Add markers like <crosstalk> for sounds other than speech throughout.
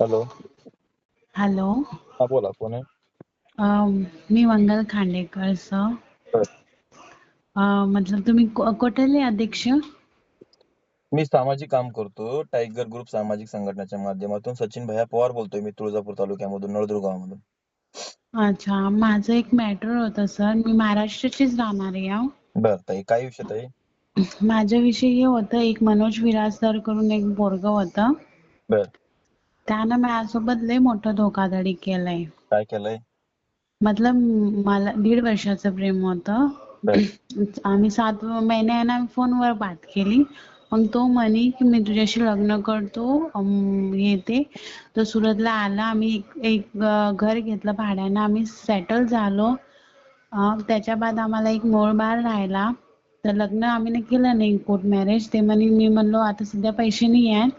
Hello. Hello. हा बोला कोण आहे? अं, मी मंगल खांडेकर सर. बर. अं, मतलब तुम्ही को- कुठले अध्यक्ष? मी सामाजिक काम करतो. टायगर ग्रुप सामाजिक संघटनेच्या माध्यमातून सचिन भैया पवार बोलतोय. मी तुळजापूर तालुक्यामधून नळदुर्ग गावामधून. अच्छा माझं एक मॅटर होतं सर. मी महाराष्ट्राचीच राहणार आहे हा. बर ताई काय विषय ताई? माझ्याविषयी हे होतं एक मनोज विरासदार करून एक पोरगं होतं. बर. त्यानं माझ्यासोबत लय मोठं धोकाधडी केलंय. काय केलंय? मतलब मला दीड वर्षाचं प्रेम होतं. <clears throat> आम्ही सात महिन्यानं फोनवर बात केली. मग तो म्हणे की मी तुझ्याशी लग्न करतो हे ते. तो सुरतला आला आम्ही एक- घर घेतलं भाड्यानं. आम्ही सेटल झालो. त्याच्या बाद आम्हाला एक मूळबाळ राहिला. तर लग्न आम्ही केलं नाही कोर्ट मॅरेज ते म्हणे मी म्हणलो आता सध्या पैसे नाही आहेत.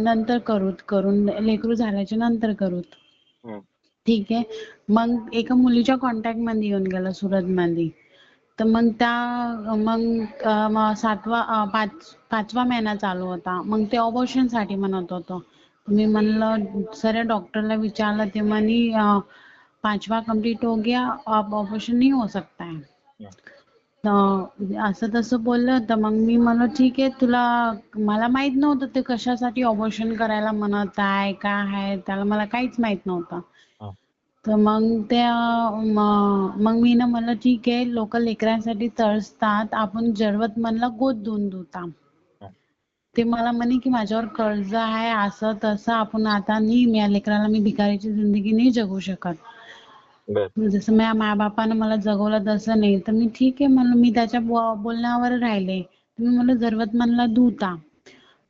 नंतर करूत करून लेकरू झाल्याच्यानंतर करूत. ठीक आहे. मग एका मुलीच्या कॉन्टॅक्टमध्ये येऊन गेला सुरत मध्ये. तर मग त्या मग सातवा पाच पाचवा महिना चालू होता. मग ते ऑपरेशनसाठी म्हणत होतो. मी म्हणलं सर डॉक्टरला विचारलं ते म्हणे पाचवा कंप्लीट हो गया अब ऑपरेशन नहीं हो सकता है असं तसं बोललं तर मग मी म्हणलं ठीक आहे तुला मला माहीत नव्हतं ते कशासाठी ऑपरेशन करायला म्हणत आहे काय आहे त्याला मला काहीच माहीत नव्हतं. तर मग त्या मग मी ना म्हणलं ठीक आहे लोक लेकरांसाठी तळसतात आपण जरूरतमंदला गोद देता हा. ते मला म्हणे की माझ्यावर कर्ज आहे असं तसं आपण आता नाही या लेकराला मी भिकारीची जिंदगी नाही जगू शकत जसं माझ्या मायबापानं मला जगवलं तसं नाही. तर मी ठीक आहे म्हणलं मी त्याच्या बोलण्यावर राहिले. तुम्ही म्हणलं जरूरतमंदला धुता.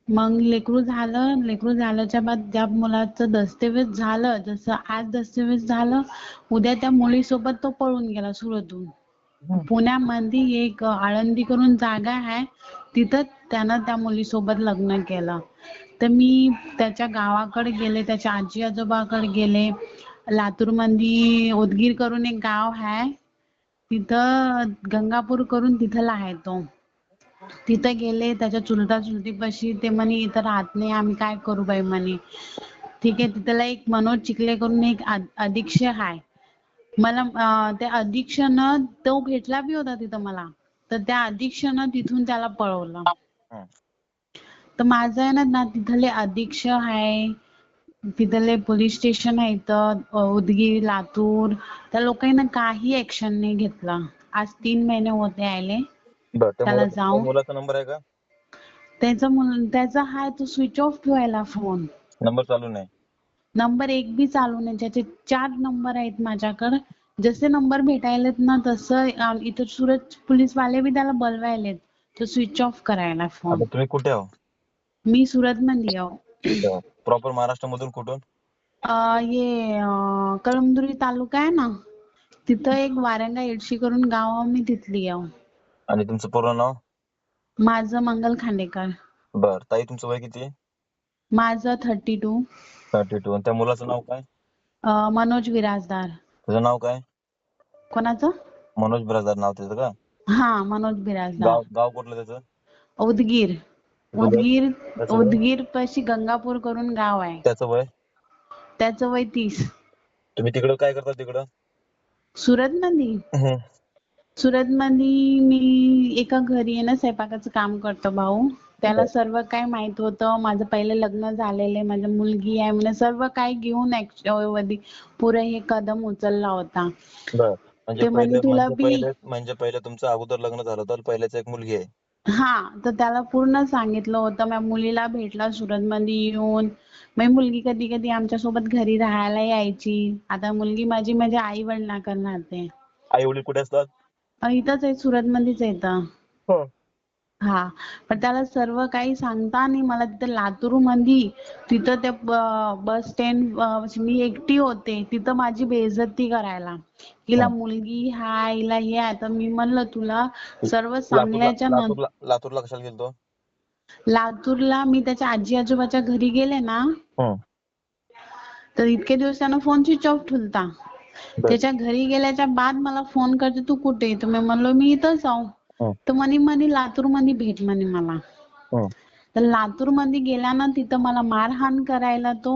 मग लेकरू झालं. लेकरू झाल्याच्या बाद त्या मुलाचं दस्तऐवज झालं. जसं आज दस्तऐवज झालं उद्या त्या मुलीसोबत तो पळून गेला सुरतहून पुण्यामध्ये एक आळंदी करून जागा आहे. तिथं त्यानं त्या मुलीसोबत लग्न केलं. तर मी त्याच्या गावाकडे गेले त्याच्या आजी आजोबाकडे गेले. लातूरमध्ये उदगीर करून एक गाव आहे तिथं गंगापूर करून तिथला आहे तो तिथं गेले त्याच्या चुलता चुलतीपाशी ते म्हणे इथं राहत नाही आम्ही काय करू बाई म्हणे. ठीक आहे तिथला एक मनोज चिखले करून एक अध- अधीक्ष आहे मला त्या अधीक्षनं तो भेटला बी होता तिथं मला. तर त्या अधीक्षनं तिथून त्याला पळवलं. तर माझं आहे ना ना तिथले अधीक्ष आहे तिथले पोलीस स्टेशन आहे इथं अं, उदगीर लातूर त्या लोकांना काही ऍक्शन नाही घेतलं. आज तीन महिने होते आले. त्याला मुलाचा- त्या जाऊ. मुलाचा नंबर आहे का? त्याचा मुल त्याचा हाय तो स्विच ऑफ ठेवायला फोन नंबर चालू नाही. नंबर एक बी चालू नाही. त्याचे चार नंबर आहेत माझ्याकडे. जसे नंबर भेटायलेत ना तसं इथं सुरत पोलीस वाले बी त्याला बोलवायलेत. तो स्विच ऑफ करायला फोन तुम्ही कुठे आहो? मी सुरत मध्ये आहो. <clears throat> प्रॉपर महाराष्ट्र मधून कुठून ये अं, कळमनुरी तालुका आहे ना तिथं एक वारंगा येडशी करून गाव आहे, मी तिथली आहो. आणि तुमचं पूर्ण नाव? माझं मंगल खांडेकर. बर ताई तुमचं वय किती? आहे माझं थर्टी टू थर्टी टू आणि त्या मुलाचं नाव काय? मनोज विराजदार. त्याचं नाव काय? कोणाचं? मनोज बिराजदार नाव त्याचं का? हा मनोज बिराजदार. गाव गाव कुठलं त्याचं? उदगीर. उदगीर. उदगीर पाशी गंगापूर करून गाव आहे. त्याचं वय? त्याचं वय तीस. तुम्ही तिकडं काय करता तिकडं? सुरत मध्ये सुरत मध्ये मी एका घरी आहे ना स्वयंपाकाचं काम करतो भाऊ. त्याला. सर्व काय माहीत होतं. माझं पहिले लग्न झालेलं आहे. माझी मुलगी आहे म्हणजे सर्व काय घेऊन पुरं हे कदम उचलला होता. म्हणजे तुला म्हणजे पहिले म्हणजे पहिले तुमचं अगोदर लग्न झालं तर पहिल्याच एक मुलगी आहे. हा तर त्याला पूर्ण सांगितलं होतं. माझ्या मुलीला भेटला सुरत मध्ये येऊन. माझी मुलगी कधी कधी आमच्यासोबत घरी राहायला यायची. आता मुलगी माझी माझ्या आई वडिलांकडे राहते आई वडील कुठे असतात? इथंच आहे सुरत मध्येच आहे इथं हा पण त्याला सर्व काही सांगता नाही मला तिथं लातूरमध्ये तिथं त्या बस स्टँड मी एकटी होते तिथं माझी बेइज्जती करायला हिला. मुलगी हाय हिला हे आहे तर मी म्हणलं तुला सर्व सांगण्याच्या नंतर लातूरला लातूरला कशाला गेलतो लातूरला मी त्याच्या आजी आजोबाच्या घरी गेले ना. तर इतके दिवस त्यानं फोन स्विच ऑफ ठेवता बर. त्याच्या घरी गेल्याच्या बाद मला फोन करते तू कुठे आहे?" तर मी म्हणलो मी इथंच आहो. तर म्हणे म्हणे लातूरमध्ये भेट म्हणे मला. हं. तर लातूरमध्ये गेला ना तिथं मला मारहाण करायला तो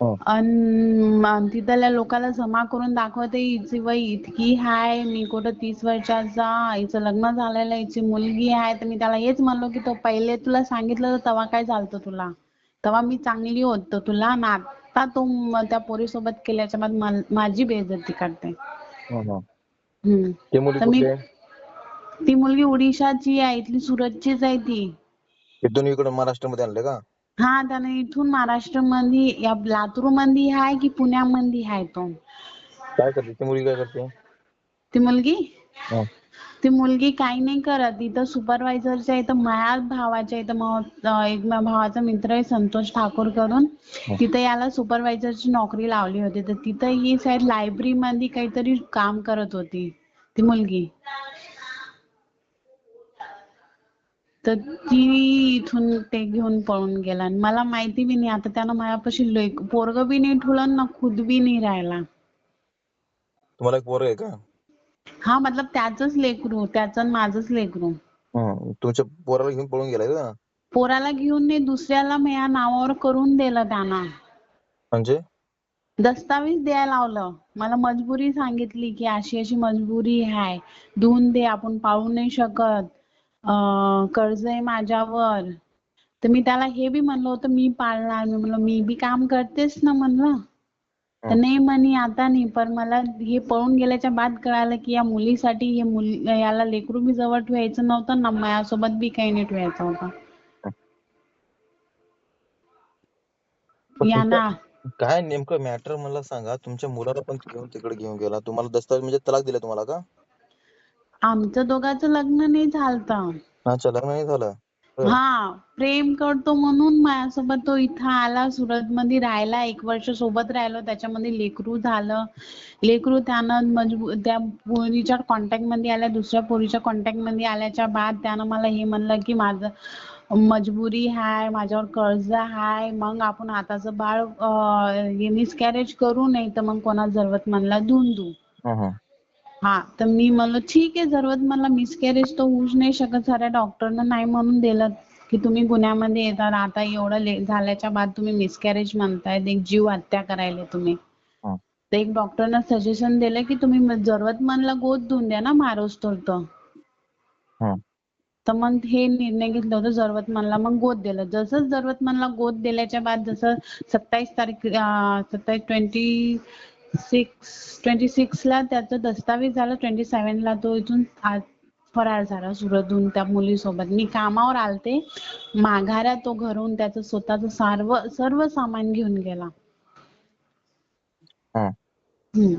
हं. अन तिथल्या लोकांना जमा करून दाखवते हिची वय इतकी हाय मी कुठं तीस वर्षाचा हिचं लग्न झालेलं हिची मुलगी आहे. तर मी त्याला हेच म्हणलो की तो पहिले तुला सांगितलं तर तेव्हा काय झालतं तुला? तेव्हा मी चांगली होतो तुला आणि आता तो त्या पोरीसोबत केल्याच्या बाद माझी बेइज्जती करते. हं, हं. ती मुलगी उडीसाची आहे इथली सुरतचीच आहे ती. इथून इकडे महाराष्ट्रामध्ये आणले का? हा त्याने इथून महाराष्ट्रमध्ये या लातूरमध्ये आहे की पुण्यामध्ये आहे तो. काय करते? ती मुलगी काय करते? ती मुलगी? हं. ती मुलगी काही नाही करत. इथं सुपरवायझरच्या इथं माझ्या भावाच्या इथं मग अं, एक माझ्या भावाचा मित्र आहे संतोष ठाकूर करून. तिथे याला सुपरवायझरची नोकरी लावली होती. तर तिथं ही साईड लायब्ररी मध्ये काहीतरी काम करत होती ती मुलगी. तर ती इथून ते घेऊन पळून गेला. आणि मला माहिती बी नाही आता त्यानं माझ्यापाशी लेक पोरगं बी नाही ठेवलं ना खुद बी नाही राहिला. तुम्हाला एक पोरं आहे का? हा मतलब त्याचंच लेकरू त्याचं आणि माझंच लेकरू. तुमच्या पोराला घेऊन पळून गेलाय का? पोराला घेऊन नाही दुसऱ्याला माझ्या नावावर करून दिलं त्यानं. म्हणजे? दस्तावेज द्यायला लावलं. मला मजबुरी सांगितली की अशी अशी मजबुरी आहे. देऊन दे आपण पाळू नाही शकत. कर्ज आहे माझ्यावर. तर मी त्याला हे बी म्हणलं होतं मी पाळणार. मी म्हणलं मी बी काम करतेच ना म्हणलं. तर नाही म्हणे आता नाही. पण मला हे पळून गेल्याच्या बाद कळालं की या मुलीसाठी हे मुल याला लेकरू बी जवळ ठेवायचं नव्हतं ना माझ्यासोबत बी काही नाही ठेवायचं होतं. पण यांना काय नेमकं मॅटर मला सांगा. तुमच्या मुलाला पण घेऊन तिकडे घेऊन गेला. तुम्हाला दस्तावेज म्हणजे तलाक दिला तुम्हाला का? आमचं दोघांचं लग्न नाही झालतं. अच्छा लग्न नाही झालं. हा प्रेम करतो म्हणून माझ्यासोबत तो इथं आला सुरत मध्ये राहायला एक वर्ष सोबत राहिलो त्याच्यामध्ये लेकरू झालं. लेकरू त्यानं मजबू त्या पोरीच्या कॉन्टॅक्टमध्ये आल्या दुसऱ्या पोरीच्या कॉन्टॅक्टमध्ये आल्याच्या बाद त्यानं मला हे म्हणलं की माझं मजबुरी हाय माझ्यावर कर्ज हाय मग आपण आताचं बाळ मिसकॅरेज करू नाही तर मग कोणा जरूरतमंदला देऊन देऊ. हं, तर मी म्हणलं ठीक आहे जरूरत मला मिसकॅरेज तर होऊच नाही शकत. साऱ्या डॉक्टरनं नाही म्हणून दिलं की तुम्ही गुन्ह्यामध्ये येतात. आता एवढं ले झाल्याच्या बाद तुम्ही मिसकॅरेज म्हणताय. एक जीव हत्या करायले तुम्ही. तर एक डॉक्टरनं सजेशन दिलं की तुम्ही म- जरूरतमंदला गोद देऊन द्या ना मारोस तर मग हे निर्णय घेतलं होतं जरूरतमंदला मग गोद दिलं. जसं जरूरतमंदला गोद दिल्याच्या बाद जसं सत्तावीस तारीख सत्तावीस ट्वेंटी सिक्स ट्वेंटी सिक्सला त्याचं दस्तावेज झालं ट्वेंटी सेवनला तो इथून आ- फरार झाला सुरतहून त्या मुलीसोबत मी कामावर आलते माघाऱ्या तो घरून त्याचं स्वतःचं सर्व सर्व सामान घेऊन गेला हं. हम्म.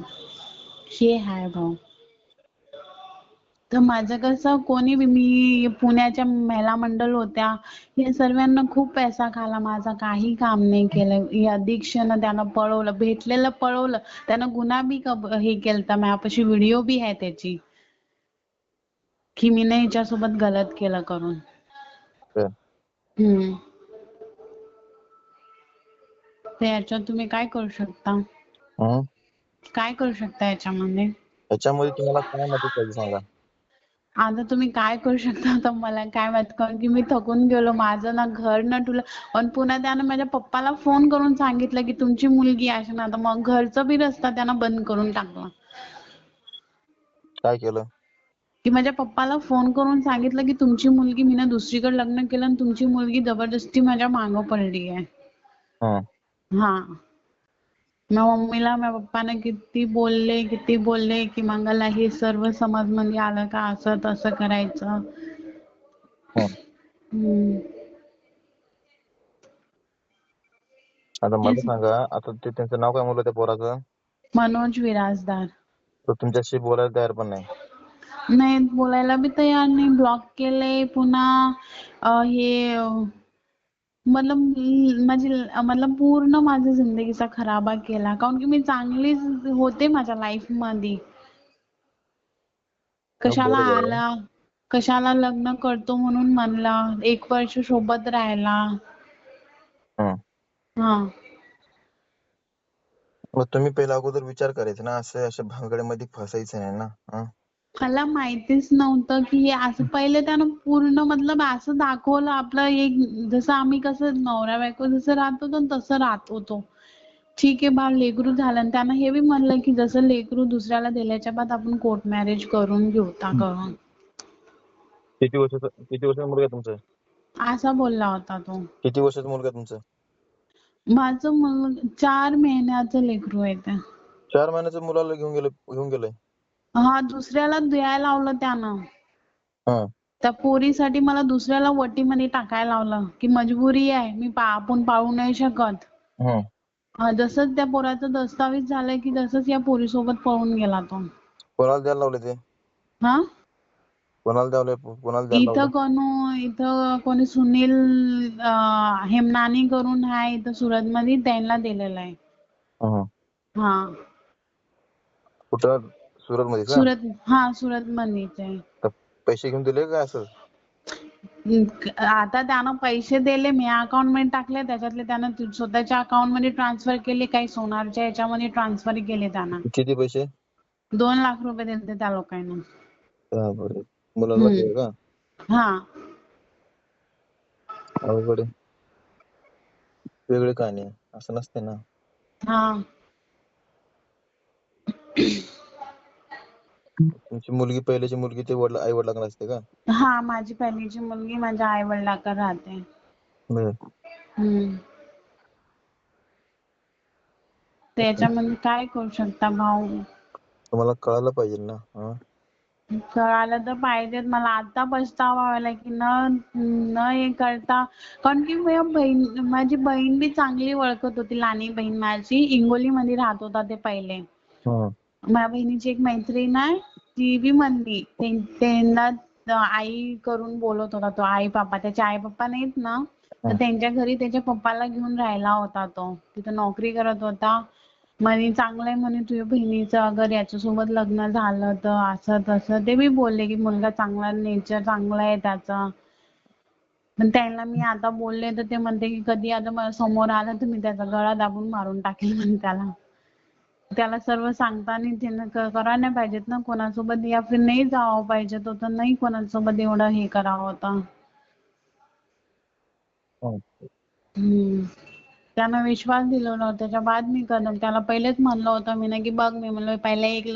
हे हाय भाऊ तर माझं कसं कोणी बी मी पुण्याच्या महिला मंडळ होत्या हे सर्वांना खूप पैसा खाला. माझा काही काम नाही केलं. हे अधीक्षनं त्यानं पळवलं भेटलेलं पळवलं. त्यानं गुन्हा बी कब हे केलता. माझ्यापाशी व्हिडिओ बी आहे त्याची. की मी नाही हिच्यासोबत गलत केलं करून. बरं. हम्म. तर याच्यात तुम्ही काय करू शकता? काय करू शकता याच्यामध्ये? याच्यामध्ये तुम्हाला काय मदत पाहिजे सांगा. आता तुम्ही काय करू शकता? तर मला काय माहीत? कारण की मी थकून गेलो. माझं ना घर ना तुला पण पुन्हा त्यानं माझ्या पप्पाला फोन करून सांगितलं की तुमची मुलगी अशी ना तर मग घरचं बी रस्ता त्यानं बंद करून टाकला. काय केलं? की माझ्या पप्पाला फोन करून सांगितलं की तुमची मुलगी मीनं दुसरीकडे लग्न केलं आणि तुमची मुलगी जबरदस्ती माझ्या मागं पडली आहे हं. मग मम्मीला माझ्या पप्पानं किती बोलले किती बोलले की मंगला हे सर्व समजमध्ये आलं का असं तसं करायचं हं. हम्म. आता मला. सांगा आता ते त्यांचं नाव काय म्हणलं त्या पोराचं मनोज विराजदार तो तुमच्याशी बोलायला तयार पण नाही नाही बोलायला बी तयार नाही ब्लॉक केलंय पुन्हा अं, हे मतलब माझी ल- मतलब पूर्ण माझ्या जिंदगीचा खराबा केला काऊन की मी चांगलीच होते माझ्या लाईफमध्ये कशाला. आला कशाला लग्न करतो म्हणून म्हणला एक वर्ष सोबत राहिला हं. हा मग तुम्ही पहिला अगोदर विचार करायचा ना असं अशा भानगडीमध्ये फसायचं नाही ना हं? मला माहितीच नव्हतं की हे असं पहिले त्यानं पूर्ण मतलब असं दाखवलं आपलं एक जसं आम्ही कसं नवरा बायको जसं राहत होतो ना तसं राहत होतो. ठीक आहे बा लेकरू झालं आणि त्यानं हे बी म्हणलं की जसं लेकरू दुसऱ्याला दिल्याच्या बाद आपण कोर्ट मॅरेज करून घेऊ ता करून. किती वर्षाचा किती वर्षाचा मुलगा तुमचा असा बोलला होता तो. किती वर्षाचा मुलगा तुमचा माझं मुल चार महिन्याचं लेकरू आहे ते. चार महिन्याच्या मुलाला घेऊन गेलं घेऊन गेलंय हा दुसऱ्याला द्यायला लावलं त्यानं. हा त्या पोरीसाठी मला दुसऱ्याला वटीमध्ये टाकायला लावलं की मजबुरी आहे मी पा आपण पाळू नाही शकत. हा जसंच त्या पोराचं दस्तावेज झालं की तसंच या पोरीसोबत पळून गेला तो. कोणाला द्यायला लावले ते हा कोणाला द्यावले कोणाला द्यायला इथं लावले कोण इथं कोणी सुनील अं, हेमनानी करून आहे इथं सुरतमध्ये त्यांना दिलेलं आहे. हम्म. हा कुठं सुरत मध्ये का? सुरत हा सुरतमध्येच आहे. तर पैसे घेऊन दिले का असं? आता त्यानं पैसे दिले मी अकाउंटमध्ये टाकले त्याच्यातले त्यानं तु- स्वतःच्या अकाउंटमध्ये ट्रान्सफर केले काही सोनारच्या ह्याच्यामध्ये ट्रान्सफर केले त्यानं. किती पैसे? दोन लाख रुपये दिले त्या लोकांना. हा बरं मुलाला हम्म. दिले का? हा. अवघड आहे. वेगळी कहाणी आहे. असं नसते ना. हा. तुमची मुलगी पहिल्याची मुलगी ते वडील आई वडिलांकडे असते का? हा माझी पहिलीची मुलगी माझ्या आई वडिलांकडे राहते. बरं. हम्म. त्याच्यामध्ये काय करू शकता भाऊ? तुम्हाला कळायला पाहिजे ना हा? कळालं तर पाहिजेत मला आता पछतावा व्हायला की न न हे करता. कारण की माझ्या बहीण माझी बहीण बी चांगली ओळखत होती लहानी बहीण माझी. हिंगोलीमध्ये राहत होता ते पहिले. माझ्या बहिणीची एक मैत्रीण आहे ती बी म्हणली त्यांना आई करून बोलत होता तो आई पप्पा त्याचे आई पप्पा नाहीत ना तर हं. त्यांच्या घरी त्याच्या पप्पाला घेऊन राहिला होता तो तिथं नोकरी करत होता म्हणे चांगलं आहे म्हणे तुझ्या बहिणीचं अगर याच्यासोबत लग्न झालं तर असं तसं ते बी बोलले की मुलगा चांगला नेचर चांगला आहे त्याचा पण त्यांना मी आता बोलले तर ते म्हणते की कधी आता मला समोर आला तर मी त्याचा गळा दाबून मारून टाकेल म्हणे त्याला त्याला सर्व सांगताना त्यानं क- करायला पाहिजेत ना कोणासोबत या फिर नाही जावं पाहिजे तो तर नाही कोणासोबत एवढं हे करावं होतं. हम्म. त्यानं विश्वास दिलेला होता त्याच्या बाद मी कदम त्याला पहिलेच म्हणलं होतं मी ना की बघ मी म्हणलं पहिले एक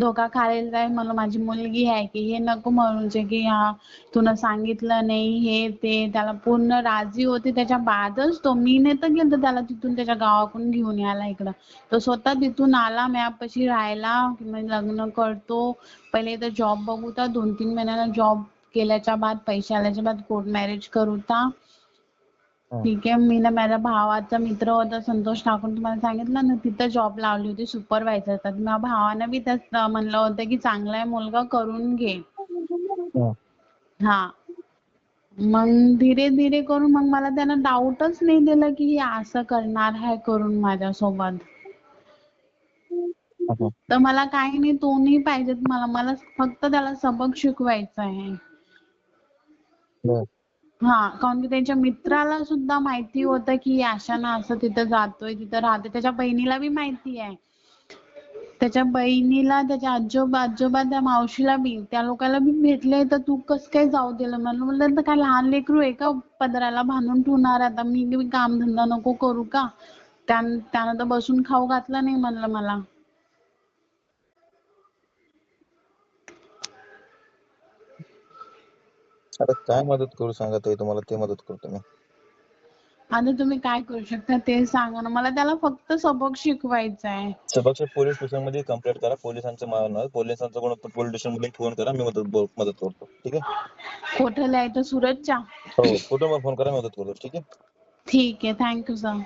धोका खायला जाईल म्हणलं माझी मुलगी आहे की हे नको म्हणूचे की हा तुला सांगितलं नाही हे ते. त्याला पूर्ण राजी होते. त्याच्या बादच तो मी नाही तर गेलतो त्याला तिथून त्याच्या गावाकडून घेऊन यायला इकडं. तो स्वतः तिथून आला मॅपशी राहायला की मी लग्न करतो. पहिले तर जॉब बघू तर दोन तीन महिन्याला जॉब केल्याच्या बाद पैसे आल्याच्या बाद कोर्ट मॅरेज करू ता. ठीक आहे मी ना माझ्या भावाचा मित्र होता संतोष ठाकूर तुम्हाला सांगितलं ना तिथं जॉब लावली होती सुपरवायझर तर माझ्या भावानं बी त्याच म्हणलं होतं की चांगला आहे मुलगा करून घे. हा मग धीरे धीरे करून मग मला त्यानं डाऊटच नाही दिलं की असं करणार आहे करून माझ्यासोबत. तर मला काही नाही तो नाही पाहिजेत मला मला फक्त त्याला सबक शिकवायचा आहे. हा कारण की त्यांच्या मित्राला सुद्धा माहिती होतं की आशाना असं तिथं जातोय तिथं राहतोय. त्याच्या बहिणीला बी माहिती आहे. त्याच्या बहिणीला त्याच्या आजोबा आजोबा त्या मावशीला बी त्या लोकांना बी भेटले तर तू कस काय जाऊ दिलं? म्हणलं म्हणलं तर काय लहान लेकरू आहे का पदराला बांधून ठेवणार आता मी काम धंदा नको करू का? त्यान त्यानं तर बसून खाऊ घातलं नाही म्हणलं मला. आता काय मदत करू सांगा ताई तुम्हाला? ते मदत करतो मी. आता तुम्ही काय करू शकता ते सांगा ना. मला त्याला फक्त सबक शिकवायचा आहे सबकच्या पोलीस स्टेशनमध्ये कंप्लेंट करा. पोलिसांचं मागणार पोलिसांचं कोण पोलीस स्टेशनमध्ये फोन करा. मी मदत मदत करतो. ठीक आहे? कुठं लिहायचं सुरतच्या? हो फोटो फोन करा मी मदत करतो. ठीक आहे? ठीक आहे. Thank you sir.